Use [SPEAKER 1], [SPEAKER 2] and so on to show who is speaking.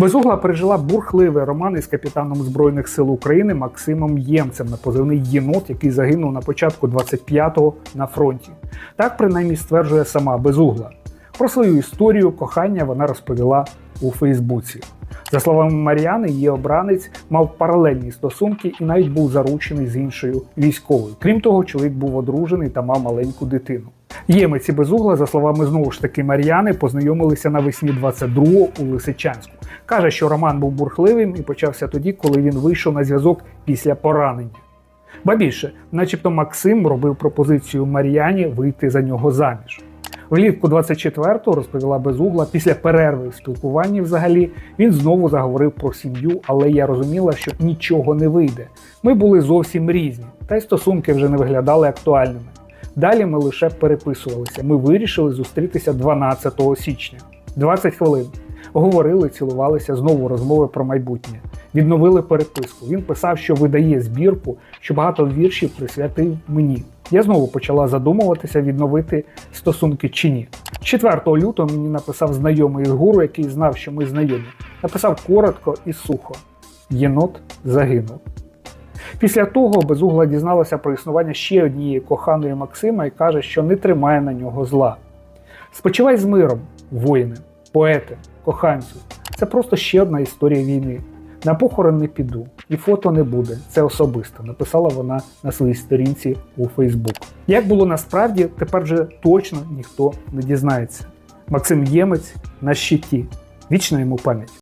[SPEAKER 1] Безугла пережила бурхливий роман із капітаном Збройних сил України Максимом Ємцем на позивний єнот, який загинув на початку 25-го на фронті. Так принаймні стверджує сама Безугла. Про свою історію кохання вона розповіла у Фейсбуці. За словами Мар'яни, її обранець мав паралельні стосунки і навіть був заручений з іншою військовою. Крім того, чоловік був одружений та мав маленьку дитину. Ємець і Безугла, за словами знову ж таки Мар'яни, познайомилися навесні 22-го у Лисичанську. Каже, що роман був бурхливим і почався тоді, коли він вийшов на зв'язок після поранення. Ба більше, начебто Максим робив пропозицію Мар'яні вийти за нього заміж. Влітку 24-го розповіла Безугла, після перерви в спілкуванні взагалі він знову заговорив про сім'ю, але я розуміла, що нічого не вийде. Ми були зовсім різні, та й стосунки вже не виглядали актуальними. Далі ми лише переписувалися. Ми вирішили зустрітися 12 січня. 20 хвилин. Говорили, цілувалися, знову розмови про майбутнє. Відновили переписку. Він писав, що видає збірку, що багато віршів присвятив мені. Я знову почала задумуватися, відновити стосунки чи ні. 4 лютого мені написав знайомий гуру, який знав, що ми знайомі. Написав коротко і сухо: Єнот загинув. Після того безугла дізналася про існування ще однієї коханої Максима і каже, що не тримає на нього зла. Спочивай з миром, воїни, поети, коханцю. Це просто ще одна історія війни. На похорон не піду, і фото не буде. Це особисто, написала вона на своїй сторінці у Фейсбук. Як було насправді, тепер вже точно ніхто не дізнається. Максим Ємець на щиті. Вічна йому пам'ять.